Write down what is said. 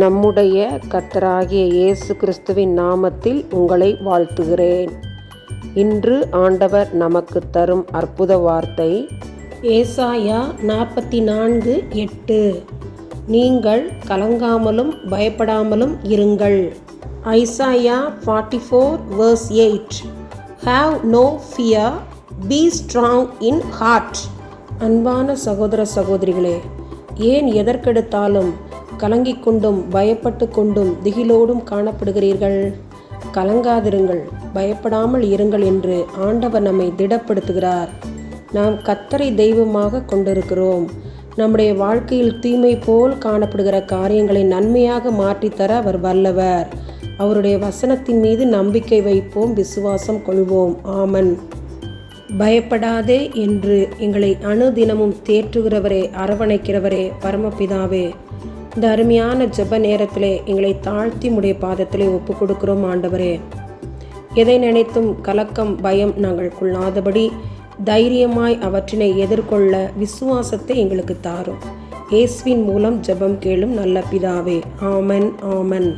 நம்முடைய கத்தராகிய இயேசு கிறிஸ்துவின் நாமத்தில் உங்களை வாழ்த்துகிறேன். இன்று ஆண்டவர் நமக்கு தரும் அற்புத வார்த்தை ஏசாயா நாற்பத்தி நான்கு எட்டு. நீங்கள் கலங்காமலும் பயப்படாமலும் இருங்கள். Isaiah forty four verse eight have no fear be strong in heart அன்பான சகோதர சகோதரிகளே ஏன் எதற்கெடுத்தாலும் கலங்கிக் கொண்டும் பயப்பட்டு கொண்டும் திகிலோடும் காணப்படுகிறீர்கள். கலங்காதிருங்கள் பயப்படாமல் இருங்கள் என்று ஆண்டவர் நம்மை திடப்படுத்துகிறார். நாம் கத்தரை தெய்வமாக கொண்டிருக்கிறோம். நம்முடைய வாழ்க்கையில் தீமை போல் காணப்படுகிற காரியங்களை நன்மையாக மாற்றித்தர அவர் வல்லவர். அவருடைய வசனத்தின் மீது நம்பிக்கை வைப்போம் விசுவாசம் கொள்வோம். ஆமன். பயப்படாதே என்று எங்களை அணுதினமும் தேற்றுகிறவரே அரவணைக்கிறவரே பரமபிதாவே. இந்த அருமையான ஜெப நேரத்திலே எங்களை தாழ்த்தி உடைய பாதத்திலே ஒப்பு கொடுக்கிறோம் ஆண்டவரே. எதை நினைத்தும் கலக்கம் பயம் நாங்கள் கொள்ளாதபடி தைரியமாய் அவற்றினை எதிர்கொள்ள விசுவாசத்தை எங்களுக்கு தாரும். இயேசுவின் மூலம் ஜெபம் கேளும் நல்ல பிதாவே. ஆமன் ஆமன்.